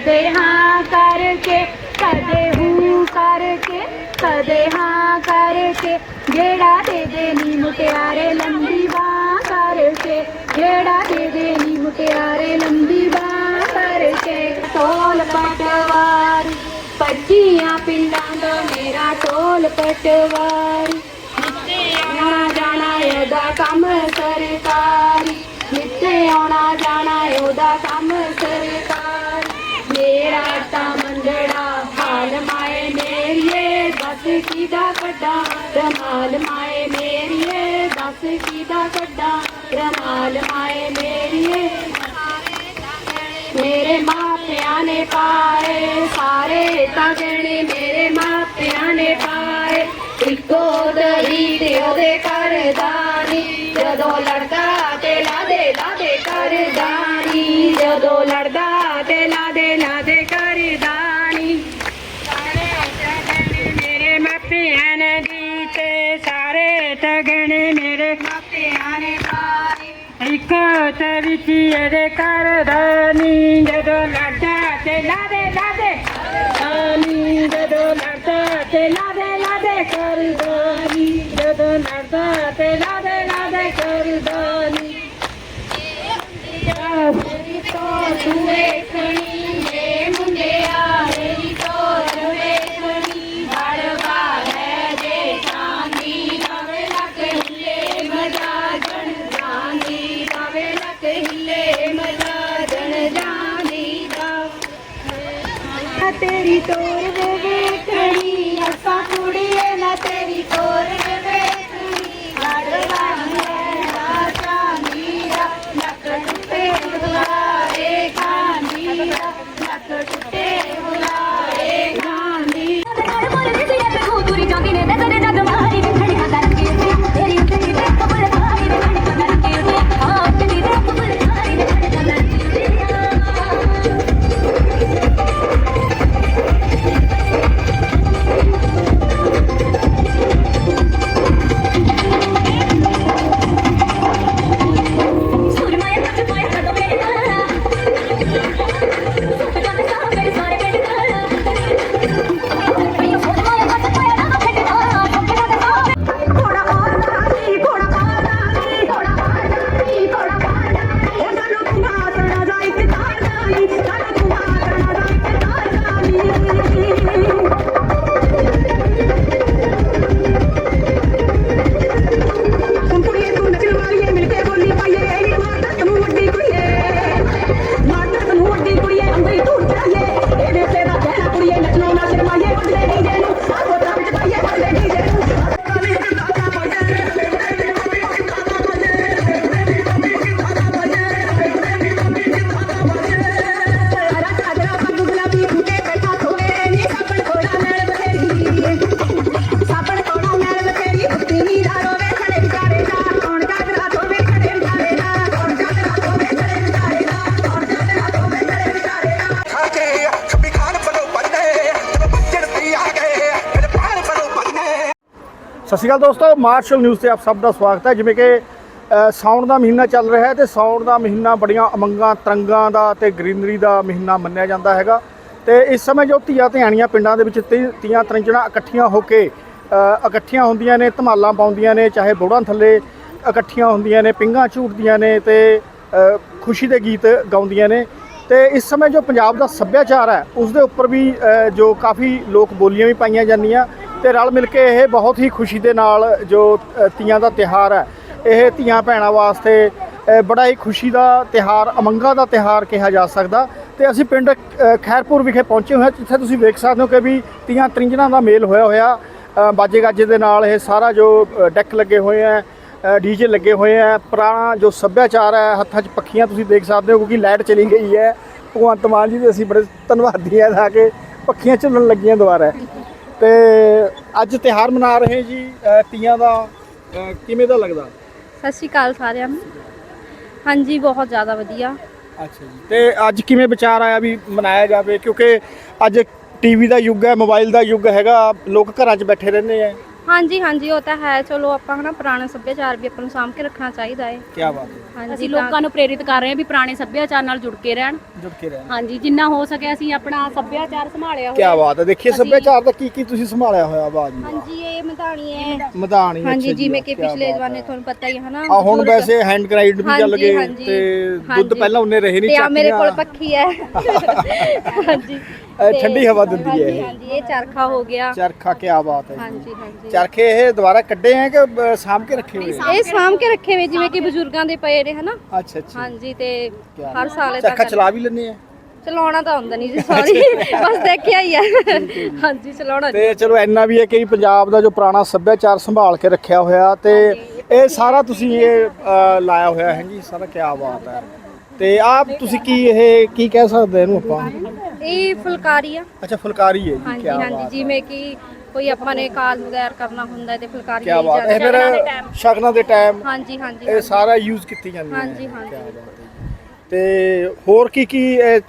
ਕਦੇ ਹਾਂ ਕਰਕੇ, ਕਦੇ ਹੂੰ ਕਰਕੇ, ਕਦੇ ਹਾਂ ਕਰਕੇ। ਜਿਹੜਾ ਦੇ ਦੇ ਨੀ ਮੁਟਿਆਰੇ, ਲੰਬੀ ਬਾਹ ਕਰਕੇ। ਜਿਹੜਾ ਦੇ ਦੇ ਨੀ ਮੁਟਿਆਰੇ, ਲੰਬੀ ਬਾਹ ਕਰਕੇ। ਢੋਲ ਪਟਵਾਰ ਪੱਚੀਆਂ ਪਿੰਡਾਂ ਦਾ ਮੇਰਾ ਟੋਲ ਪਟਵਾਰ। ਆਉਣਾ ਜਾਣਾ ਉਹਦਾ ਕੰਮ ਸਰਕਾਰੀ। ਜਿੱਥੇ ਆਉਣਾ ਜਾਣਾ ਉਹਦਾ ਕੰਮ ਸਰਕਾਰ। ਮੇਰਾ ਤਾਂ ਮੰਡੜਾ ਹਾਲ ਮਾਏ ਮੇਰੀਏ, ਦੱਸ ਕਿਦਾ ਕੱਢਾਂ ਰਮਾਲ ਮਾਏ ਮੇਰੀਏ, ਦੱਸ ਕਿਦਾ ਕੱਢਾਂ ਰਮਾਲ ਮਾਏ ਮੇਰੀਏ ਮੇਰੇ ਮਾਪਿਆਂ ਨੇ ਪਾਏ, ਸਾਰੇ ਤਗਣੇ ਮੇਰੇ ਮਾਪਿਆਂ ਨੇ ਪਾਏ। ਇੱਕੋ ਦਰੀ ਦੇ ਉਹਦੇ ਕਰਦਾਨੀ ਜਦੋਂ ਲੜਦਾ ਤੇ ਲਾਦੇ ਲਾਦੇ ਕਰਦਾਨੀ ਜਦੋਂ ਲੜਦਾ ਸਾਰੇ ਤਗਣੇ ਮੇਰੇ ਮਾਪਿਆਂ ਨੇ ਪਾਏ। ਇੱਕ ਤੇ ਵਿੱਚ ਇਹਦੇ ਕਰਦਾ ਨੀ ਜਦੋਂ ਲੜਦਾ ਤੇ ਲਾਦੇ ਲਾਦੇ। ਨੀ ਜਦੋਂ ਲੜਦਾ ਤੇ ਲਾਦੇ ਲਾਦੇ। ਕਰਦਾ ਨੀ ਜਦੋਂ ਲੜਦਾ ਤੇ ਲਾਦੇ ਲਾਦੇ। ਕਰਦਾ ਨੀ ਮੇਰੀ ਤੋਰ ਤੂੰ ਵੇਖਣੀ ਨਾ ਸ਼੍ਰੀ ਅਕਾਲ ਦੋਸਤੋ ਮਾਰਸ਼ਲ ਨਿਊਜ਼ ਤੇ ਆਪ ਸਭ ਦਾ ਸਵਾਗਤ ਹੈ। ਜਿਵੇਂ ਕਿ ਸਾਉਣ ਦਾ ਮਹੀਨਾ ਚੱਲ ਰਿਹਾ ਹੈ ਤੇ ਸਾਉਣ ਦਾ ਮਹੀਨਾ ਬੜੀਆਂ ਅਮੰਗਾਂ ਤਰੰਗਾਂ ਦਾ ਤੇ ਗ੍ਰੀਨਰੀ ਦਾ ਮਹੀਨਾ ਮੰਨਿਆ ਜਾਂਦਾ ਹੈਗਾ। ਤੇ ਇਸ ਸਮੇਂ ਜੋ ਧੀਆਂ ਧਿਆਣੀਆਂ ਪਿੰਡਾਂ ਦੇ ਵਿੱਚ ਤੀ- ਤੀਆਂ ਤਰੰਜਣਾ ਇਕੱਠੀਆਂ ਹੋ ਕੇ ਇਕੱਠੀਆਂ ਹੁੰਦੀਆਂ ਨੇ, ਧਮਾਲਾਂ ਪਾਉਂਦੀਆਂ ਨੇ, ਚਾਹੇ ਬੋੜਾਂ ਥੱਲੇ ਇਕੱਠੀਆਂ ਹੁੰਦੀਆਂ ਨੇ, ਪਿੰਗਾਂ ਝੂਟਦੀਆਂ ਨੇ ਤੇ ਖੁਸ਼ੀ ਦੇ ਗੀਤ ਗਾਉਂਦੀਆਂ ਨੇ। ਤੇ ਇਸ ਸਮੇਂ ਜੋ ਪੰਜਾਬ ਦਾ ਸੱਭਿਆਚਾਰ ਹੈ ਉਸ ਦੇ ਉੱਪਰ ਵੀ ਜੋ ਕਾਫੀ ਲੋਕ ਬੋਲੀਆਂ ਵੀ ਪਾਈਆਂ ਜਾਂਦੀਆਂ। ਤੇ ਰਲ ਮਿਲ ਕੇ ਇਹ ਬਹੁਤ ਹੀ ਖੁਸ਼ੀ ਦੇ ਨਾਲ ਜੋ ਤੀਆਂ ਦਾ ਤਿਹਾਰ ਹੈ ਇਹ ਧੀਆਂ ਭੈਣਾਂ ਵਾਸਤੇ ਬੜਾ ਹੀ ਖੁਸ਼ੀ ਦਾ ਤਿਹਾਰ ਅਮੰਗਾ ਦਾ ਤਿਹਾਰ ਕਿਹਾ ਜਾ ਸਕਦਾ। ਤੇ ਅਸੀਂ ਪਿੰਡ ਖੈਰਪੁਰ ਵਿਖੇ ਪਹੁੰਚੇ ਹੋਏ ਹਾਂ ਜਿੱਥੇ ਤੁਸੀਂ ਵੇਖ ਸਕਦੇ ਹੋ ਕਿ ਵੀ ਤੀਆਂ ਤਰਿੰਜਣਾ ਦਾ ਮੇਲ ਹੋਇਆ ਹੋਇਆ ਬਾਜੇ ਗਾਜੇ ਦੇ ਨਾਲ ਇਹ ਸਾਰਾ ਜੋ ਅ, ਡੈਕ ਲੱਗੇ ਹੋਏ ਆ ਡੀਜੇ ਲੱਗੇ ਹੋਏ ਆ ਪੁਰਾਣਾ ਜੋ ਸੱਭਿਆਚਾਰ ਹੈ ਹੱਥਾਂ 'ਚ ਪੱਖੀਆਂ ਤੁਸੀਂ ਦੇਖ ਸਕਦੇ ਹੋ ਕਿਉਂਕਿ ਲਾਈਟ ਚਲੀ ਗਈ ਹੈ। ਭਗਵੰਤ ਮਾਨ ਜੀ ਦੇ ਅਸੀਂ ਬੜੇ ਧੰਨਵਾਦੀ ਹਾਂ ਆ ਕੇ ਪੱਖੀਆਂ ਚੱਲਣ ਲੱਗੀਆਂ ਦੁਬਾਰਾ। ਤੇ ਅੱਜ ਤਿਹਾਰ ਮਨਾ ਰਹੇ ਜੀ ਅ, ਤੀਆਂ ਦਾ ਅ, ਕਿਵੇਂ ਦਾ ਲੱਗਦਾ? ਸਤਿ ਸ਼੍ਰੀ ਅਕਾਲ ਸਾਰਿਆਂ ਨੂੰ। ਹਾਂਜੀ ਬਹੁਤ ਜ਼ਿਆਦਾ ਵਧੀਆ। ਅੱਛਾ ਜੀ। ਤੇ ਅੱਜ ਕਿਵੇਂ ਵਿਚਾਰ ਆਇਆ ਵੀ ਮਨਾਇਆ ਜਾਵੇ? ਕਿਉਂਕਿ ਅੱਜ ਟੀਵੀ ਦਾ ਯੁੱਗ ਹੈ ਮੋਬਾਈਲ ਦਾ ਯੁੱਗ ਹੈਗਾ ਲੋਕ ਘਰਾਂ 'ਚ ਬੈਠੇ ਰਹਿੰਦੇ ਆ। ਹਾਂਜੀ ਹਾਂਜੀ ਉਹ ਤਾਂ ਹੈ। ਚਲੋ ਆਪਾਂ ਹਨਾ ਪੁਰਾਣਾ ਸੱਭਿਆਚਾਰ ਵੀ ਆਪਾਂ ਨੂੰ ਸਾਂਭ ਕੇ ਰੱਖਣਾ ਚਾਹੀਦਾ ਹੈ ਕੀ ਬਾਤ ਹੈ। ਹਾਂਜੀ ਅਸੀਂ ਤਾਂ- ਲੋਕਾਂ ਨੂੰ ਪ੍ਰੇਰਿਤ ਕਰ ਰਹੇ ਹਾਂ ਵੀ ਪੁਰਾਣੇ ਸੱਭਿਆਚਾਰ ਨਾਲ ਜੁੜ ਕੇ ਰਹਿਣ। ਜੁੜ ਕੇ ਰਹਿਣਾ। ਹਾਂਜੀ ਜਿੰਨਾ ਹੋ ਸਕੇ ਅਸੀਂ ਆਪਣਾ ਸੱਭਿਆਚਾਰ ਸੰਭਾਲਿਆ ਕੀ ਬਾਤ ਹੈ। ਦੇਖੀਏ ਸੱਭਿਆਚਾਰ ਦਾ ਕੀ ਕੀ ਤੁਸੀਂ ਸੰਭਾਲਿਆ ਹੋਇਆ ਬਾਜੀ ਹਾਂਜੀ ਇਹ ਮਧਾਣੀ ਹੈ ਮਧਾਣੀ ਹਾਂਜੀ ਅੱਛਾ ਜੀ, ਜਿਵੇਂ ਕਿ ਕਿਆ ਪਿਛਲੇ ਬਾਤ ਜ਼ਮਾਨੇ ਹੈ। ਤੁਹਾਨੂੰ ਪਤਾ ਹੀ ਹੈ ਹਨਾ। ਆ ਹੁਣ ਬਜ਼ੁਰਗ- ਵੈਸੇ ਹੈਂਡ ਗ੍ਰਾਈਂਡ ਵੀ ਚੱਲ ਹਾਂਜੀ, ਗਏ ਹਾਂਜੀ, ਤੇ ਦੁੱਧ ਹਾਂਜੀ। ਪਹਿਲਾਂ ਉਹਨੇ ਰਹੇ ਨਹੀਂ ਤੇ ਆ ਮੇਰੇ ਕੋਲ ਚਾਕੀਆਂ। ਪੱਖੀ ਹੈ। ਹਾਂਜੀ। ਇਹ ਤੇ- ਠੰਡੀ ਹਵਾ ਦਿੰਦੀ ਹੈ ਹਾਂਜੀ ਇਹ। ਹਾਂਜੀ ਇਹ ਚਰਖਾ ਹੋ ਗਿਆ। ਚਰਖਾ ਕੀ ਬਾਤ ਹੈ ਜੀ। ਹਾਂਜੀ ਹਾਂਜੀ। ਚਰਖੇ ਇਹ ਦੁਬਾਰਾ ਕੱਢੇ ਆ ਕਿ ਸਾਂਭ ਕੇ ਰੱਖੇ ਹੋਏ? ਇਹ ਸਾਂਭ ਕੇ ਰੱਖੇ ਹੋਏ ਜਿਵੇਂ ਕਿ ਬਜ਼ੁਰਗਾਂ ਦੇ ਪਏ ਨੇ ਹਨਾ? ਅੱਛਾ ਅੱਛਾ। ਹਾਂਜੀ ਤੇ ਕਿਆ ਹਰ ਸਾਲ ਏਦਾਂ ਚਰਖਾ ਚਲਾ ਵੀ ਲੈਂਦੇ ਆ। ਚਲਾਉਣਾ ਤਾਂ ਆਉਂਦਾ ਨਹੀਂ ਜੀ ਸੌਰੀ ਬਸ ਦੇਖਿਆ ਹੀ ਆ। ਹਾਂਜੀ ਚਲਾਉਣਾ ਤੇ ਚਲੋ ਇੰਨਾ ਵੀ ਹੈ ਕਿ ਪੰਜਾਬ ਦਾ ਜੋ ਪੁਰਾਣਾ ਸੱਭਿਆਚਾਰ ਸੰਭਾਲ ਕੇ ਰੱਖਿਆ ਹੋਇਆ ਤੇ ਇਹ ਸਾਰਾ ਤੁਸੀਂ ਇਹ ਅ, ਲਾਇਆ ਹੋਇਆ ਹੈ ਜੀ ਸਾਰਾ ਕੀ ਬਾਤ ਹੈ। ਤੇ ਆਪ ਤੁਸੀਂ ਕੀ ਇਹ ਕੀ ਕਹਿ ਸਕਦੇ ਇਹਨੂੰ ਆਪਾਂ? ਇਹ ਫੁਲਕਾਰੀ ਆ। ਅੱਛਾ ਫੁਲਕਾਰੀ ਹੈ ਜੀ ਹਾਂਜੀ ਕੀ ਹਾਂਜੀ ਬਾਤ ਜਿਵੇਂ ਕਿ ਕੋਈ ਆਪਾਂ ਨੇ ਕਾਲ ਵਗੈਰ ਕਰਨਾ ਹੁੰਦਾ ਤੇ ਫੁਲਕਾਰੀ ਕੀ ਬਾਤ ਹੈ ਫਿਰ। ਸ਼ਗਨਾਂ ਦੇ ਟਾਈਮ ਹਾਂਜੀ ਹਾਂਜੀ ਇਹ ਸਾਰਾ ਯੂਜ਼ ਕੀਤੀ ਜਾਂਦੀ ਹੈ। ਹਾਂਜੀ, ਹਾਂਜੀ। ਤੇ ਹੋਰ ਕੀ ਕੀ ਇਹ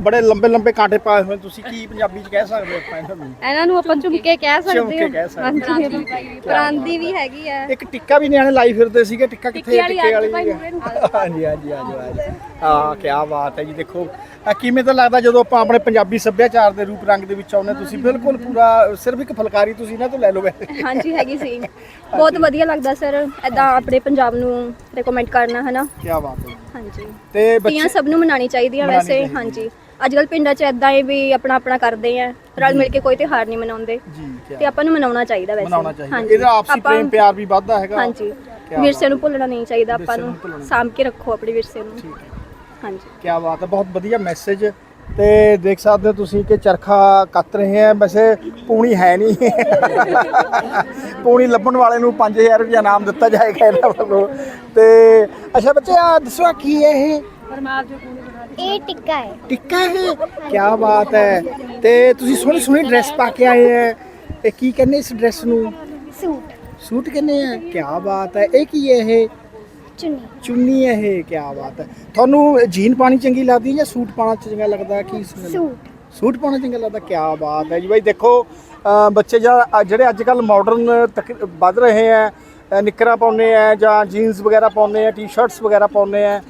ਬੜੇ ਲੰਬੇ ਲੰਬੇ ਕਾਂਟੇ ਪਾਏ ਹੋਏ ਤੁਸੀਂ ਕੀ ਪੰਜਾਬੀ ਚ ਕਹਿ ਸਕਦੇ ਹੋ ਆਪਾਂ ਇਹਨਾਂ ਨੂੰ? ਇਹਨਾਂ ਨੂੰ ਆਪਾਂ ਝੁਮਕੇ ਕਹਿ ਸਕਦੇ ਝੁਮਕੇ ਕਹਿ ਸਕਦੇ ਹਾਂ। ਹਾਂਜੀ ਪਰਾਂਦੀ ਵੀ ਹੈਗੀ ਆ। ਇੱਕ ਟਿੱਕਾ ਵੀ ਨਿਆਣੇ ਲਾਈ ਫਿਰਦੇ ਸੀਗੇ ਟਿੱਕਾ ਕਿੱਥੇ ਟਿੱਕੇ ਵਾਲੀ ਹਾਂਜੀ ਹਾਂਜੀ ਹਾਂਜੀ ਹਾਂ ਕੀ ਬਾਤ ਹੈ ਜੀ। ਦੇਖੋ ਆ ਕਿਵੇਂ ਤਾਂ ਲੱਗਦਾ ਜਦੋਂ ਆਪਾਂ ਆਪਣੇ ਪੰਜਾਬੀ ਸੱਭਿਆਚਾਰ ਦੇ ਰੂਪ ਰੰਗ ਦੇ ਵਿੱਚ ਆਉਂਦੇ ਤੁਸੀਂ ਬਿਲਕੁਲ ਪੂਰਾ ਸਿਰਫ ਇੱਕ ਫੁਲਕਾਰੀ ਤੁਸੀਂ ਇਹਨਾਂ ਤੋਂ ਲੈ ਲਓ ਵੈਸੇ। ਹਾਂਜੀ ਹੈਗੀ ਸੀ। ਬਹੁਤ ਵਧੀਆ ਲੱਗਦਾ ਸਰ। ਐਦਾਂ ਆਪਣੇ ਪੰਜਾਬ ਨੂੰ ਰეკਮੈਂਡ ਕਰਨਾ ਹਨਾ? ਕੀ ਬਾਤ ਹੈ। ਹਾਂਜੀ। ਤੇ ਤੀਆਂ ਬੱਚੇ ਸਭ ਨੂੰ ਮਨਾਣੀ ਚਾਹੀਦੀਆਂ ਮਨਾਉਣੀ ਵੈਸੇ ਚਾਹੀਦੀ। ਹਾਂਜੀ। ਅੱਜ ਕੱਲ ਪਿੰਡਾਂ 'ਚ ਐਦਾਂ ਹੀ ਵੀ ਆਪਣਾ ਆਪਣਾ ਕਰਦੇ ਆ ਰਲ ਮਿਲ ਕੇ ਕੋਈ ਤਿਉਹਾਰ ਨਹੀਂ ਮਨਾਉਂਦੇ। ਜੀ ਤੇ ਆਪਾਂ ਨੂੰ ਮਨਾਉਣਾ ਚਾਹੀਦਾ ਵੈਸੇ। ਮਨਾਉਣਾ ਚਾਹੀਦਾ। ਇਹਦਾ ਆਪਸੀ ਆਪਾਂ- ਪ੍ਰੇਮ ਪਿਆਰ ਵੀ ਵੱਧਦਾ ਹੈਗਾ। ਹਾਂਜੀ। ਕਿਆ ਵਿਰਸੇ ਨੂੰ ਭੁੱਲਣਾ ਨਹੀਂ ਚਾਹੀਦਾ ਆਪਾਂ ਨੂੰ। ਨੂੰ ਭੁੱਲਣਾ। ਸਾਂਭ ਕੇ ਰੱਖੋ ਆਪਣੇ ਵਿਰਸੇ ਨੂੰ। ਠੀਕ ਹੈ। ਹਾਂਜੀ। ਕੀ ਬਾਤ ਹੈ ਬਹੁਤ ਵਧੀਆ ਮੈਸੇਜ ਤੇ ਦੇਖ ਸਕਦੇ ਹੋ ਤੁਸੀਂ ਕਿ ਚਰਖਾ ਕੱਤ ਰਹੇ ਆ ਵੈਸੇ ਪੂਣੀ ਹੈ ਨਹੀਂ। ਪੂਣੀ ਲੱਭਣ ਵਾਲੇ ਨੂੰ 5000 ਰੁਪਇਆ ਨਾਮ ਦਿੱਤਾ ਜਾਏਗਾ ਇਹਨਾਂ ਵੱਲੋਂ। ਤੇ ਅੱਛਾ ਬੱਚੇ ਆ ਦੱਸੋ ਕੀ ਹੈ ਇਹ? ਇਹ ਟਿੱਕਾ ਹੈ। ਟਿੱਕਾ ਹੈ? ਕੀ ਬਾਤ ਹੈ। ਤੇ ਤੁਸੀਂ ਸੋਹਣੀ ਸੋਹਣੀ ਡਰੈਸ ਪਾ ਕੇ ਆਏ ਹੈ। ਇਹ ਕੀ ਕਹਿੰਦੇ ਇਸ ਡਰੈਸ ਨੂੰ? ਸੂਟ। ਸੂਟ ਕਹਿੰਦੇ ਆ। ਕੀ ਬਾਤ ਹੈ। ਇਹ ਕੀ ਹੈ ਇਹ? ਚੁੰਨੀ। ਚੁੰਨੀ ਹੈ ਇਹ ਕੀ ਬਾਤ ਹੈ। ਤੁਹਾਨੂੰ ਜੀਨ ਪਾਣੀ ਚੰਗੀ ਲੱਗਦੀ ਹੈ ਜਾਂ ਸੂਟ ਪਾਣਾ ਚੰਗਾ ਲੱਗਦਾ? ਕੀ ਸੂਟ। ਸੂਟ ਪਾਉਣਾ ਚੰਗਾ ਲੱਗਦਾ ਕੀ ਬਾਤ ਹੈ ਜੀ। ਬਾਈ ਦੇਖੋ ਬੱਚੇ ਜਾਂ ਜਿਹੜੇ ਅੱਜ ਕੱਲ ਮਾਡਰਨ ਵੱਧ ਰਹੇ ਆ ਨਿੱਕਰਾਂ ਪਾਉਂਦੇ ਆ ਜਾਂ ਜੀਨਸ ਵਗੈਰਾ ਪਾਉਂਦੇ ਆ ਟੀ-ਸ਼ਰਟਸ ਵਗੈਰਾ ਪਾਉਂਦੇ ਆ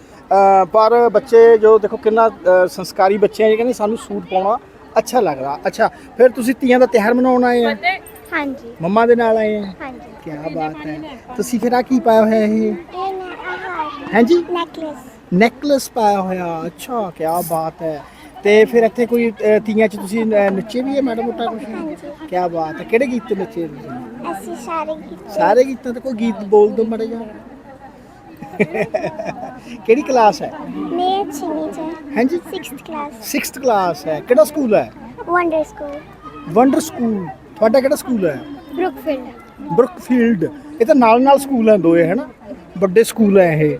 ਪਰ ਬੱਚੇ ਜੋ ਦੇਖੋ ਕਿੰਨਾ ਸੰਸਕਾਰੀ ਬੱਚੇ ਆ ਜੀ ਕਹਿੰਦੇ ਸਾਨੂੰ ਸੂਟ ਪਾਉਣਾ ਅੱਛਾ ਲੱਗਦਾ। ਅੱਛਾ ਫਿਰ ਤੁਸੀਂ ਤੀਆਂ ਦਾ ਤਿਉਹਾਰ ਮਨਾਉਣ ਆਏ ਆ ਹਾਂਜੀ। ਮੰਮਾ ਦੇ ਨਾਲ ਆਏ ਆ? ਹਾਂਜੀ। ਕੀ ਬਾਤ ਹੈ। ਤੁਸੀਂ ਫਿਰ ਆ ਕੀ ਪਾਇਆ ਹੋਇਆ ਇਹ? ਇਹ ਨਾ ਆਹ ਹਾਂਜੀ? ਨੈਕਲੇਸ ਨੈਕਲਸ ਪਾਇਆ ਹੋਇਆ। ਅੱਛਾ ਕੀ ਬਾਤ ਹੈ। ਤੇ ਫਿਰ ਇੱਥੇ ਕੋਈ ਅ, ਤੀਆਂ 'ਚ ਤੁਸੀਂ ਅ, ਨੱਚੇ ਵੀ ਹੈ ਮਾੜਾ ਮੋਟਾ ਕੁਝ ਕੀ ਬਾਤ ਹੈ। ਕਿਹੜੇ ਗੀਤ ਤੇ ਨੱਚੇ ਤੁਸੀਂ? ਅਸੀਂ ਸਾਰੇ ਕੀਤੇ ਸਾਰੇ ਗੀਤਾਂ ਤੇ ਕੋਈ ਗੀਤ ਬੋਲ ਦਿਓ ਮਾੜਾ ਜਿਹਾ। ਕਿਹੜੀ ਕਲਾਸ ਹੈ? ਮੈਂ ਛੇਵੀਂ ਚ ਹਾਂਜੀ। 6th ਕਲਾਸ 6th ਕਲਾਸ ਹੈ। ਕਿਹੜਾ ਸਕੂਲ ਹੈ? ਵੰਡਰ ਸਕੂਲ ਵੰਡਰ ਸਕੂਲ ਤੁਹਾਡਾ ਕਿਹੜਾ ਸਕੂਲ ਹੈ? ਬਰੁਕਫੀਲਡ। ਬਰੁਕਫੀਲਡ। ਇਹ ਤਾਂ ਨਾਲ ਨਾਲ ਸਕੂਲ ਹੈ ਦੋਏ ਹੈ ਨਾ ਵੱਡੇ ਸਕੂਲ ਹੈ ਇਹ।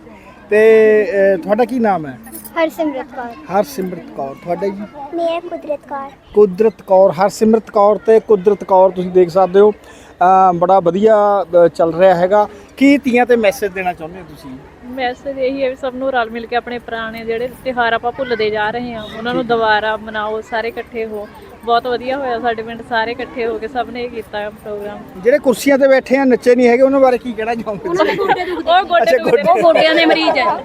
ਤੇ ਤੁਹਾਡਾ ਕੀ ਨਾਮ ਹੈ? ਹਰਸਿਮਰਤ ਕੌਰ। ਹਰਸਿਮਰਤ ਕੌਰ। ਤੁਹਾਡਾ ਜੀ? ਮੈਂ ਕੁਦਰਤ ਕੌਰ। ਕੁਦਰਤ ਕੌਰ। ਹਰਸਿਮਰਤ ਕੌਰ ਤੇ ਕੁਦਰਤ ਕੌਰ ਤੁਸੀਂ ਦੇਖ ਸਕਦੇ ਹੋ। ਅ, ਬੜਾ ਵਧੀਆ ਚੱਲ ਰਿਹਾ ਹੈਗਾ। ਕੀ ਤੀਆਂ ਤੇ ਮੈਸੇਜ ਦੇਣਾ ਚਾਹੁੰਦੇ ਹੋ ਤੁਸੀਂ? ਮੈਸੇਜ ਇਹੀ ਹੈ ਵੀ ਸਭ ਨੂੰ ਰਲ ਮਿਲ ਕੇ ਆਪਣੇ ਪੁਰਾਣੇ ਜਿਹੜੇ ਤਿਉਹਾਰ ਆਪਾਂ ਭੁੱਲਦੇ ਜਾ ਰਹੇ ਹਾਂ ਉਹਨਾਂ ਨੂੰ ਦੁਬਾਰਾ ਮਨਾਓ ਸਾਰੇ ਇਕੱਠੇ ਹੋ। ਬਹੁਤ ਵਧੀਆ ਹੋਇਆ ਸਾਡੇ ਪਿੰਡ ਸਾਰੇ ਇਕੱਠੇ ਹੋ ਕੇ ਸਭ ਨੇ ਇਹ ਕੀਤਾ ਪ੍ਰੋਗਰਾਮ ਜਿਹੜੇ ਕੁਰਸੀਆਂ ਤੇ ਬੈਠੇ ਆ ਨੱਚੇ ਨਹੀਂ ਹੈਗੇ ਉਹਨਾਂ ਬਾਰੇ ਕੀ ਕਹਿਣਾ ਚਾਹੋਗੇ ਉਹ ਗੋਡੇ ਗੋਡੇ। ਉਹ ਗੋਡਿਆਂ ਦੇ ਮਰੀਜ਼ ਹੈ।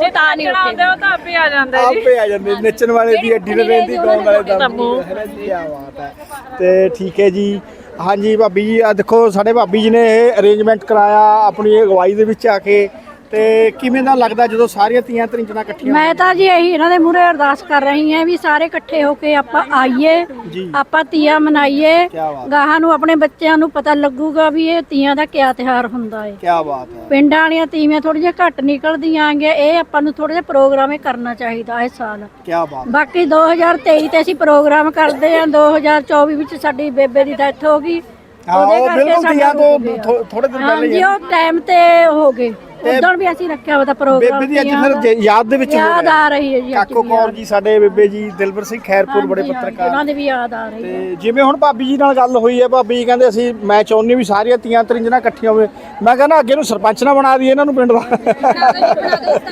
ਜੇ ਤਾਂ ਨਹੀਂ ਉੱਠਦੇ ਉਹ ਤਾਂ ਆਪੇ ਆ ਜਾਂਦਾ ਜੀ। ਆਪੇ ਆ ਜਾਂਦੇ ਨੱਚਣ ਵਾਲੇ ਦੀ ਅੱਡੀ ਨਾ ਰਹਿੰਦੀ ਗਾਉਣ ਵਾਲੇ ਦਾ ਮੂੰਹ ਹੈ ਨਾ ਜੀ ਕੀ ਬਾਤ ਹੈ। ਤੇ ਠੀਕ ਹੈ ਜੀ। ਹਾਂਜੀ ਭਾਬੀ ਜੀ ਆ ਦੇਖੋ ਸਾਡੇ ਭਾਬੀ ਜੀ ਨੇ ਇਹ ਅਰੇਂਜਮੈਂਟ ਕਰਾਇਆ ਆਪਣੀ ਅਗਵਾਈ ਦੇ ਵਿੱਚ ਆ ਕੇ। ਤੇ ਕਿਵੇਂ ਦਾ ਲੱਗਦਾ ਜਦੋਂ ਸਾਰੀਆਂ ਤੀਆਂ ਤਰਿੰਜਣਾ ਇਕੱਠੀਆਂ ਮੈਂ ਤਾਂ ਜੀ ਇਹੀ ਇਹਨਾਂ ਦੇ ਮੂਹਰੇ ਅਰਦਾਸ ਕਰ ਰਹੀ ਹਾਂ ਵੀ ਸਾਰੇ ਇਕੱਠੇ ਹੋ ਕੇ ਆਪਾਂ ਆਈਏ ਜੀ। ਆਪਾਂ ਤੀਆਂ ਮਨਾਈਏ। ਕਿਆ ਬਾਤ। ਗਾਹਾਂ ਨੂੰ ਆਪਣੇ ਬੱਚਿਆਂ ਨੂੰ ਪਤਾ ਲੱਗੂਗਾ ਵੀ ਇਹ ਤੀਆਂ ਦਾ ਕਿਆ ਤਿਉਹਾਰ ਹੁੰਦਾ ਹੈ ਕੀ ਬਾਤ ਹੈ। ਪਿੰਡਾਂ ਵਾਲੀਆਂ ਤੀਵੀਆਂ ਥੋੜ੍ਹੀਆਂ ਘੱਟ ਨਿਕਲਦੀਆਂ ਆਂਗੇ ਇਹ ਆਪਾਂ ਨੂੰ ਥੋੜਾ ਜਿਹਾ ਪ੍ਰੋਗਰਾਮ ਇਹ ਕਰਨਾ ਚਾਹੀਦਾ ਇਸ ਸਾਲ। ਕੀ ਬਾਤ। ਬਾਕੀ 2023 ਤੇ ਅਸੀਂ ਪ੍ਰੋਗਰਾਮ ਕਰਦੇ ਆਂ 2024 ਵਿੱਚ ਸਾਡੀ ਬੇਬੇ ਦੀ ਡੈਥ ਹੋ ਗਈ। ਹਾਂ ਉਹ ਬਿਲਕੁਲ ਤੀਆਂ ਤੋਂ। ਥੋ- ਥੋੜੇ ਦਿਨ ਪਹਿਲਾਂ ਹੀ ਹਾਂਜੀ। ਉਹ ਟਾਈਮ ਤੇ ਹੋ ਗਏ। ਉਦੋਂ ਵੀ ਅਸੀਂ ਰੱਖਿਆ ਉਹਦਾ ਪ੍ਰੋਗਰਾਮ ਬੇਬੇ ਦੀ ਅੱਜ ਫਿਰ। ਜੇ- ਯਾਦ ਦੇ ਵਿੱਚ ਹੋ ਯਾਦ ਰਿਹਾ। ਆ ਰਹੀ ਹੈ ਜੀ ਅੱਜ ਕਾਕੋ ਵੀ ਕੌਰ ਯਾਦ। ਜੀ ਸਾਡੇ ਬੇਬੇ ਜੀ ਦਿਲਬਰ ਸਿੰਘ ਖੈਰਪੁਰ ਬੜੇ ਹਾਂਜੀ, ਹਾਂਜੀ, ਪੱਤਰਕਾਰ ਉਹਨਾਂ ਦੀ ਵੀ ਯਾਦ ਆ ਰਹੀ ਹੈ ਤੇ ਜਿਵੇਂ ਹੁਣ ਭਾਬੀ ਜੀ ਨਾਲ ਗੱਲ ਹੋਈ ਹੈ ਭਾਬੀ ਜੀ ਕਹਿੰਦੇ ਅਸੀਂ ਮੈਂ ਚਾਹੁੰਦੀ ਵੀ ਸਾਰੀਆਂ ਤੀਆਂ ਤਰਿੰਜਣਾ ਇਕੱਠੀਆਂ ਹੋਵੇ ਮੈਂ ਕਹਿੰਦਾ ਅੱਗੇ ਨੂੰ ਸਰਪੰਚ ਨਾ ਬਣਾ ਦਈਏ ਇਹਨਾਂ ਨੂੰ ਪਿੰਡ ਦਾ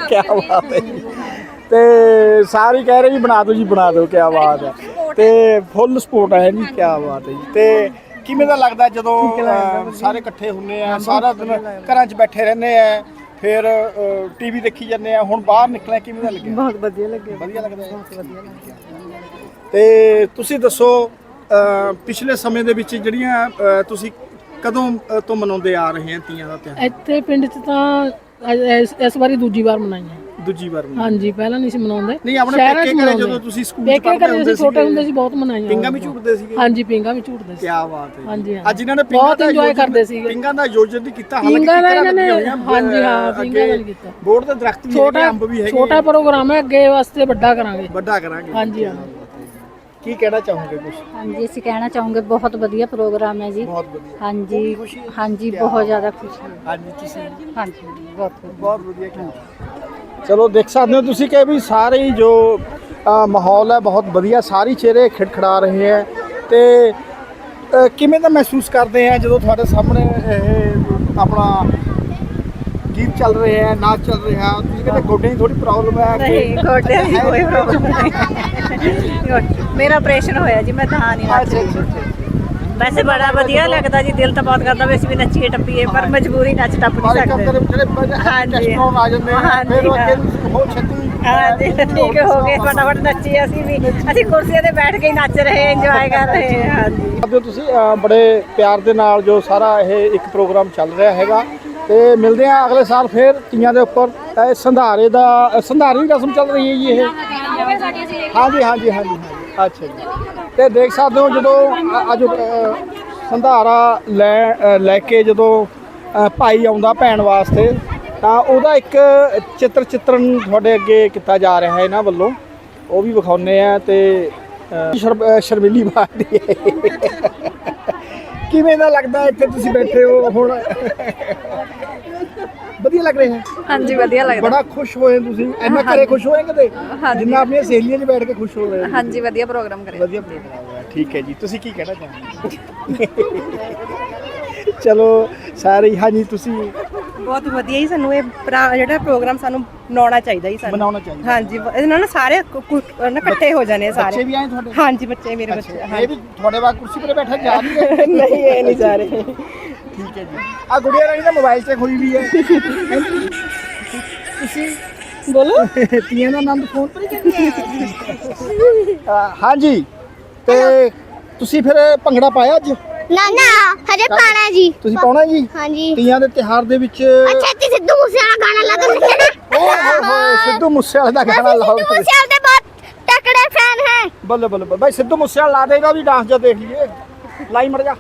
ਕੀ ਬਾਤ ਹੈ ਜੀ। ਤੇ ਸਾਰੇ ਕਹਿ ਰਹੇ ਜੀ ਬਣਾ ਦਿਓ ਜੀ ਬਣਾ ਦਿਓ ਕੀ ਬਾਤ ਹੈ ਤੇ ਫੁੱਲ ਸਪੋਰਟ ਹੈ ਜੀ ਕੀ ਬਾਤ ਹੈ ਜੀ ਤੇ ਕਿਵੇਂ ਦਾ ਲੱਗਦਾ ਜਦੋਂ ਅਹ, ਸਾਰੇ ਇਕੱਠੇ ਹੁੰਨੇ ਆ ਸਾਰਾ ਦਿਨ ਘਰਾਂ 'ਚ ਬੈਠੇ ਰਹਿੰਦੇ ਆ ਫਿਰ ਟੀਵੀ ਦੇਖੀ ਜਾਂਦੇ ਆ। ਹੁਣ ਬਾਹਰ ਨਿਕਲਿਆ ਕਿਵੇਂ ਦਾ ਲੱਗਿਆ? ਬਹੁਤ ਵਧੀਆ ਲੱਗਿਆ। ਵਧੀਆ ਲੱਗਦਾ ਬਹੁਤ ਵਧੀਆ ਲੱਗਿਆ। ਤੇ ਤੁਸੀਂ ਦੱਸੋ ਪਿਛਲੇ ਸਮੇਂ ਦੇ ਵਿੱਚ ਜਿਹੜੀਆਂ ਤੁਸੀਂ ਕਦੋਂ ਤੋਂ ਮਨਾਉਂਦੇ ਆ ਰਹੇ ਆ ਤੀਆਂ ਦਾ ਤਿਉਹਾਰ? ਇੱਥੇ ਪਿੰਡ 'ਚ ਤਾਂ ਇਸ- ਇਸ ਵਾਰੀ ਦੂਜੀ ਵਾਰ ਮਨਾਈਆਂ ਦੂਜੀ ਵਾਰ ਮਨਾਉਂਦੇ ਹਾਂਜੀ ਪਹਿਲਾਂ ਨਹੀਂ ਸੀ ਮਨਾਉਂਦੇ। ਨਹੀਂ ਆਪਣੇ ਸ਼ਹਿਰਾਂ 'ਚ ਪੇਕੇ ਘਰੇ ਮਨਾਉਂਦੇ। ਜਦੋਂ ਤੁਸੀਂ ਸਕੂਲ 'ਚ ਪੇਕੇ ਪੜ੍ਹਦੇ ਘਰੇ ਹੁੰਦੇ ਅਸੀਂ ਛੋਟੇ ਹੁੰਦੇ ਸੀ ਬਹੁਤ ਮਨਾਈਆਂ ਪਿੰਗਾਂ ਵੀ ਝੂਟਦੇ ਸੀਗੇ। ਹਾਂਜੀ ਪਿੰਗਾਂ ਵੀ ਝੂਟਦੇ ਸੀ। ਕੀ ਬਾਤ ਹੈ ਹਾਂਜੀ, ਹਾਂ। ਅੱਜ ਇਹਨਾਂ ਨੇ ਬਹੁਤ ਦਾ enjoy ਆਯੋਜਨ- ਕਰਦੇ ਸੀਗੇ। ਪਿੰਗਾਂ ਦਾ ਆਯੋਜਨ ਵੀ ਕੀਤਾ ਪਿੰਗਾਂ ਦਾ ਇਹਨਾਂ ਨੇ- ਹਾਂਜੀ, ਹਾਂ, ਪਿੰਗਾਂ ਦਾ ਅੱਗੇ ਕੀਤਾ। ਬੋਰਡ ਦੇ ਦਰਖਤ ਵੀ ਛੋਟਾ ਹੈਗੇ ਅੰਬ ਵੀ ਹੈਗੇ। ਛੋਟਾ ਪ੍ਰੋਗਰਾਮ ਹੈ ਅੱਗੇ ਵਾਸਤੇ ਵੱਡਾ ਕਰਾਂਗੇ। ਵੱਡਾ ਕਰਾਂਗੇ। ਹਾਂਜੀ ਹਾਂ। ਕੀ ਕਹਿਣਾ ਚਾਹੋਗੇ ਕੁਝ ਹਾਂਜੀ ਅਸੀਂ ਕਹਿਣਾ ਚਾਹੂੰਗੇ ਬਹੁਤ ਵਧੀਆ ਪ੍ਰੋਗਰਾਮ ਹੈ ਜੀ। ਬਹੁਤ ਵਧੀਆ। ਹਾਂਜੀ ਖੁਸ਼ੀ ਹੈ? ਹਾਂਜੀ ਬਹੁਤ ਜ਼ਿਆਦਾ ਖੁਸ਼ੀ ਹੈ। ਹਾਂਜੀ ਤੁਸੀਂ? ਹਾਂਜੀ ਬਹੁਤ ਬਹੁਤ ਵਧੀਆ ਕੀਤਾ ਚਲੋ ਦੇਖ ਸਕਦੇ ਹੋ ਤੁਸੀਂ ਕਿ ਵੀ ਸਾਰੇ ਹੀ ਜੋ ਮਾਹੌਲ ਹੈ ਬਹੁਤ ਵਧੀਆ ਸਾਰੀ ਚਿਹਰੇ ਖਿੜਖੜਾ ਰਹੇ ਹੈ ਤੇ ਕਿਵੇਂ ਦਾ ਮਹਿਸੂਸ ਕਰਦੇ ਆ ਜਦੋਂ ਤੁਹਾਡੇ ਸਾਹਮਣੇ ਇਹ ਆਪਣਾ ਗੀਤ ਚੱਲ ਰਿਹਾ ਹੈ ਨਾਚ ਚੱਲ ਰਿਹਾ ਹੈ? ਤੁਸੀਂ ਕਹਿੰਦੇ ਗੋਡੇ ਦੀ ਥੋੜੀ ਪ੍ਰੋਬਲਮ ਹੈ ਨਹੀਂ ਗੋਡਿਆਂ ਦੀ ਕੋਈ ਪ੍ਰੋਬਲਮ ਨਹੀਂ। ਮੇਰਾ ਆਪਰੇਸ਼ਨ ਹੋਇਆ ਜੀ ਮੈਂ ਤਾਂ ਨਹੀਂ ਨੱਚ ਰਹੀ ਵੈਸੇ ਬੜਾ ਵਧੀਆ ਲੱਗਦਾ ਜੀ ਦਿਲ ਤਾਂ ਬਹੁਤ ਕਰਦਾ ਵੀ ਅਸੀਂ ਵੀ ਨੱਚੀਏ ਟੱਪੀਏ ਪਰ ਮਜਬੂਰੀ ਨੱਚ ਟੱਪ ਨਹੀਂ ਸਕਦੇ। ਹਾਂਜੀ। ਟੈਸਟਰੋਨ ਆ ਜਾਂਦੇ ਆ ਹਾਂਜੀ, ਫਿਰ ਉਹ ਅੱਗੇ ਹਾਂ। ਹੋ ਛੱਤੀ ਹਾਂਜੀ ਠੀਕ ਹੋ ਗਏ ਫਟਾਫਟ ਨੱਚੀਏ ਅਸੀਂ ਵੀ ਅਸੀਂ ਕੁਰਸੀਆਂ ਤੇ ਬੈਠ ਕੇ ਨੱਚ ਰਹੇ ਇੰਜੋਏ ਕਰ ਰਹੇ ਹਾਂ ਹਾਂਜੀ। ਤੁਸੀਂ ਬੜੇ ਪਿਆਰ ਦੇ ਨਾਲ ਜੋ ਸਾਰਾ ਇਹ ਇੱਕ ਪ੍ਰੋਗਰਾਮ ਚੱਲ ਰਿਹਾ ਹੈਗਾ ਤੇ ਮਿਲਦੇ ਆ ਅਗਲੇ ਸਾਲ ਫਿਰ ਤੀਆਂ ਦੇ ਉੱਪਰ। ਇਹ ਸੰਧਾਰੇ ਦਾ ਸੰਧਾਰੇ ਦੀ ਰਸਮ ਚੱਲ ਰਹੀ ਹੈ ਜੀ ਇਹ। ਹਾਂਜੀ ਹਾਂਜੀ ਹਾਂਜੀ ਹਾਂਜੀ। ਅੱਛਾ ਜੀ। ਤੇ ਦੇਖ ਸਕਦੇ ਹੋ ਜਦੋਂ ਅੱਜ ਸੰਧਾਰਾ ਲੈ ਲੈ ਕੇ ਜਦੋਂ ਭਾਈ ਆਉਂਦਾ ਭੈਣ ਵਾਸਤੇ ਤਾਂ ਉਹਦਾ ਇੱਕ ਚਿੱਤਰ ਚਿੱਤਰਨ ਤੁਹਾਡੇ ਅੱਗੇ ਕੀਤਾ ਜਾ ਰਿਹਾ ਹੈ ਇਹਨਾਂ ਵੱਲੋਂ। ਉਹ ਵੀ ਵਿਖਾਉਨੇ ਆ ਤੇ ਅ, ਸ਼ਰਮ- ਸ਼ਰਮੀਲੀ ਬਾਤ ਹੈ। ਕਿਵੇਂ ਦਾ ਲੱਗਦਾ ਇੱਥੇ ਤੁਸੀਂ ਬੈਠੇ ਹੋ ਹੁਣ? ਵਧੀਆ ਲੱਗ ਰਿਹਾ? ਹੈ ਹਾਂਜੀ ਵਧੀਆ ਲੱਗਦਾ। ਬੜਾ ਖੁਸ਼ ਹੋਏ ਤੁਸੀਂ। ਇੰਨਾ ਘਰੇ ਖੁਸ਼ ਹੋਏ ਕਦੇ ਜਿੰਨਾ ਆਪਣੀਆਂ ਸਹੇਲੀਆਂ 'ਚ ਬੈਠ ਕੇ ਖੁਸ਼ ਹੋ ਰਹੇ ਹੋ ਹਾਂਜੀ ਵਧੀਆ ਪ੍ਰੋਗਰਾਮ ਕਰਿਆ। ਵਧੀਆ ਪ੍ਰੋਗਰਾਮ ਹੈ ਠੀਕ ਹੈ ਜੀ। ਤੁਸੀਂ ਕੀ ਕਹਿਣਾ ਚਾਹੁੰਦੇ ਚਲੋ ਸਾਰੇ ਹੀ ਹਾਂਜੀ ਤੁਸੀਂ? ਬਹੁਤ ਵਧੀਆ ਹੀ ਸਾਨੂੰ ਇਹ ਪ੍ਰਾ- ਜਿਹੜਾ ਪ੍ਰੋਗਰਾਮ ਸਾਨੂੰ ਮਨਾਉਣਾ ਚਾਹੀਦਾ ਹੀ ਬਣਾਉਣਾ ਚਾਹੀਦਾ। ਹਾਂਜੀ ਇਹਦੇ ਨਾਲ ਨਾ ਸਾਰੇ ਕੁ- ਕੁ- ਨਾ ਇਕੱਠੇ ਹੋ ਜਾਣੇ ਬੱਚੇ ਵੀ ਆਏ ਤੁਹਾਡੇ? ਹਾਂਜੀ ਬੱਚੇ ਮੇਰੇ ਅੱਛਾ ਇਹ ਵੀ ਤੁਹਾਡੇ ਵਾਂਗ ਕੁਰਸੀ ਤੇ ਬੈਠਾ ਜਾ ਨਹੀਂ ਇਹ ਨਹੀਂ ਜਾ ਰਹੇ। ਠੀਕ ਹੈ ਜੀ। ਆ ਗੁੜੀਆ ਰਾਣੀ ਦਾ ਮੋਬਾਈਲ ਚੈੱਕ ਹੋਈ ਵੀ ਹੈ। ਤੁਸੀਂ ਬੋਲੋ। ਤੀਆਂ ਦਾ ਆਨੰਦ ਫੋਨ ਪਰ ਹੀ ਕਰਦੇ ਆ। ਹਾਂਜੀ। ਤੇ ਤੁਸੀਂ ਫਿਰ ਭੰਗੜਾ ਪਾਇਆ ਅੱਜ? ਨਾ ਨਾ ਹਜੇ ਪਾਣਾ ਜੀ। ਤੁਸੀਂ ਪਾਉਣਾ ਜੀ? ਹਾਂਜੀ। ਤੀਆਂ ਦੇ ਤਿਹਾਰ ਦੇ ਵਿੱਚ ਅੱਛਾ ਤੇ ਸਿੱਧੂ ਮੂਸੇ ਵਾਲਾ ਗਾਣਾ ਲਾ ਨਾ। ਓਏ ਹੋਏ ਹੋਏ ਸਿੱਧੂ ਮੂਸੇਵਾਲੇ ਦਾ ਗਾਣਾ ਲਾਓ ਸਿੱਧੂ ਮੂਸੇ ਵਾਲੇ ਦੇ ਬਹੁਤ ਤਕੜੇ ਫੈਨ ਹੈ। ਬੱਲੇ ਬੱਲੇ। ਬਾਈ ਸਿੱਧੂ ਮੂਸੇਵਾਲਾ ਲਾ ਦੇਗਾ ਵੀ ਡਾਂਸ ਜਾ ਦੇਖ ਲਈਏ। ਲਾਈ ਮਰ ਜਾ।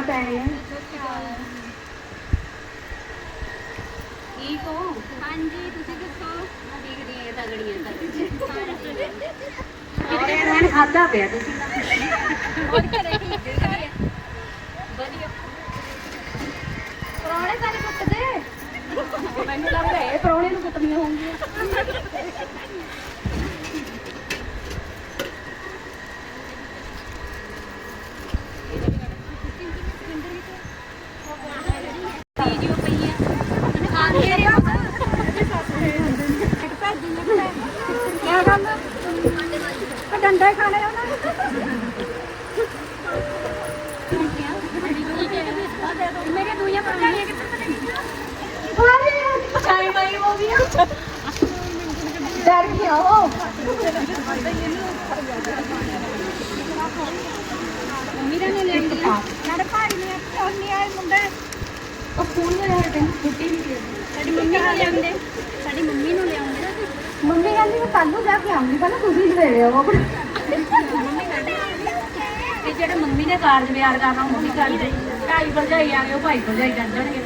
ਅਕਾਲ ਭੈਣੇ ਠੀਕ ਹੋ? ਹਾਂਜੀ ਤੁਸੀਂ ਦੱਸੋ? ਦੇਖਦੀ ਇਹ ਤਗੜੀਆਂ ਤਗੜੀਆਂ ਕਿਤੇ ਖਾਦਾ ਪਿਆ ਤੁਸੀਂ। ਹੋਰ ਘਰੇ ਠੀਕ ਹੈ ਵਧੀਆ। ਪ੍ਰਾਣੇ ਨਹੀਂ ਕੁੱਟਦੇ। ਮੈਨੂੰ ਲੱਗਦਾ ਇਹ ਪਰੌਣੇ ਨੂੰ ਕੁੱਟਣੀਆਂ ਹੋਣਗੀਆਂ ਵੀਡੀਓ ਪਈ ਹੈ ਆਂਦੇ ਰਿਹਾ ਡੰਡਾ ਖਾਣੇ ਉਹਨਾਂ ਮੇਰੇ ਦੁਨੀਆ ਪਰ ਜਾਣੀ ਕਿੱਥੇ ਨੇ ਚਾਈ ਬਾਈ ਉਹ ਵੀ ਸਾਡੀ ਮੰਮੀ ਨੂੰ ਲਿਆਉਂਦੇ ਸਾਡੀ ਮੰਮੀ ਨੂੰ ਲਿਆਉਂਦੇ ਮੰਮੀ ਕਹਿੰਦੀ ਮੈਂ ਕੱਲ ਨੂੰ ਜਾ ਕੇ ਆਉਂਗੀ ਪਹਿਲਾਂ ਤੁਸੀਂ ਸਵੇਰੇ ਆਵੋ ਤੇ ਜਿਹੜੇ ਮੰਮੀ ਨੇ ਕਾਰਜ ਵਿਆਰ ਕਰਨਾ, ਉਹ ਵੀ ਕਰਦੇ ਢਾਈ ਭਰਜਾਈ ਆ ਗਏ, ਉਹ ਭਾਈ ਭਰਜਾਈ ਕਰ ਜਾਣਗੇ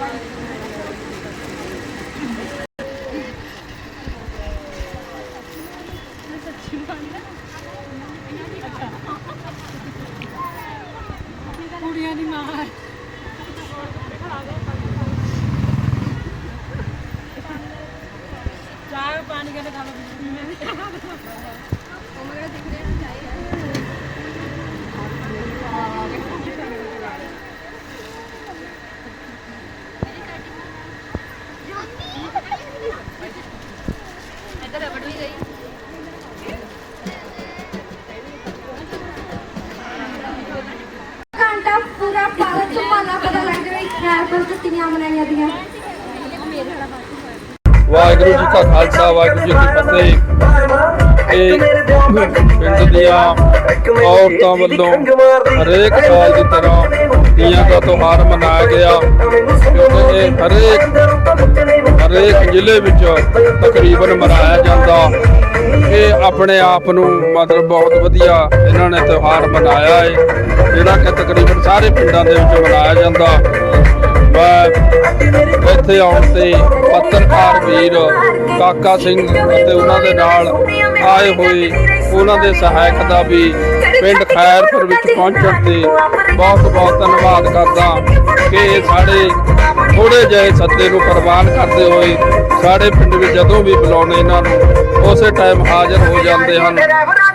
ਕੁੜੀਆਂ ਦੀ ਘੰਟਾ ਖੈਰ ਜੁੱਤੀਆਂ ਦੀਆਂ? ਵਾਹਿਗੁਰੂ ਜੀ ਕਾ ਖਾਲਸਾ, ਵਾਹਿਗੁਰੂ ਜੀ ਕੀ ਫਤਿਹ। ਇਹ ਪਿੰਡ ਦੀਆਂ ਔਰਤਾਂ ਵੱਲੋਂ ਹਰੇਕ ਸਾਲ ਦੀ ਤਰ੍ਹਾਂ ਤੀਆਂ ਦਾ ਤਿਉਹਾਰ ਮਨਾਇਆ ਗਿਆ। ਕਿਉਂਕਿ ਇਹ ਹਰੇਕ ਹਰੇਕ ਜ਼ਿਲ੍ਹੇ ਵਿੱਚ ਤਕਰੀਬਨ ਮਨਾਇਆ ਜਾਂਦਾ। ਇਹ ਆਪਣੇ ਆਪ ਨੂੰ ਮਤਲਬ ਬਹੁਤ ਵਧੀਆ ਇਹਨਾਂ ਨੇ ਤਿਉਹਾਰ ਮਨਾਇਆ ਹੈ ਜਿਹੜਾ ਕਿ ਤਕਰੀਬਨ ਸਾਰੇ ਪਿੰਡਾਂ ਦੇ ਵਿੱਚ ਮਨਾਇਆ ਜਾਂਦਾ। ਮੈਂ ਇੱਥੇ ਆਉਣ ਤੇ ਪੱਤਰਕਾਰ ਵੀਰ ਕਾਕਾ ਸਿੰਘ ਅਤੇ ਉਹਨਾਂ ਦੇ ਨਾਲ ਆਏ ਹੋਏ ਉਹਨਾਂ ਦੇ ਸਹਾਇਕ ਦਾ ਵੀ ਪਿੰਡ ਖੈਰਪੁਰ ਵਿੱਚ ਪਹੁੰਚਣ ਤੇ ਬਹੁਤ ਬਹੁਤ ਧੰਨਵਾਦ ਕਰਦਾ ਕਿ ਸਾਡੇ ਥੋੜੇ ਜਿਹੇ ਸੱਦੇ ਨੂੰ ਪ੍ਰਵਾਨ ਕਰਦੇ ਹੋਏ ਸਾਡੇ ਪਿੰਡ ਵਿੱਚ ਜਦੋਂ ਵੀ ਬੁਲਾਉਣੇ ਇਹਨਾਂ ਨੂੰ, ਉਸੇ ਟਾਈਮ ਹਾਜ਼ਰ ਹੋ ਜਾਂਦੇ ਹਨ।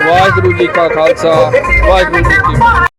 ਵਾਹਿਗੁਰੂ ਜੀ ਕਾ ਖਾਲਸਾ, ਵਾਹਿਗੁਰੂ ਜੀ ਕੀ ਫਤਿਹ।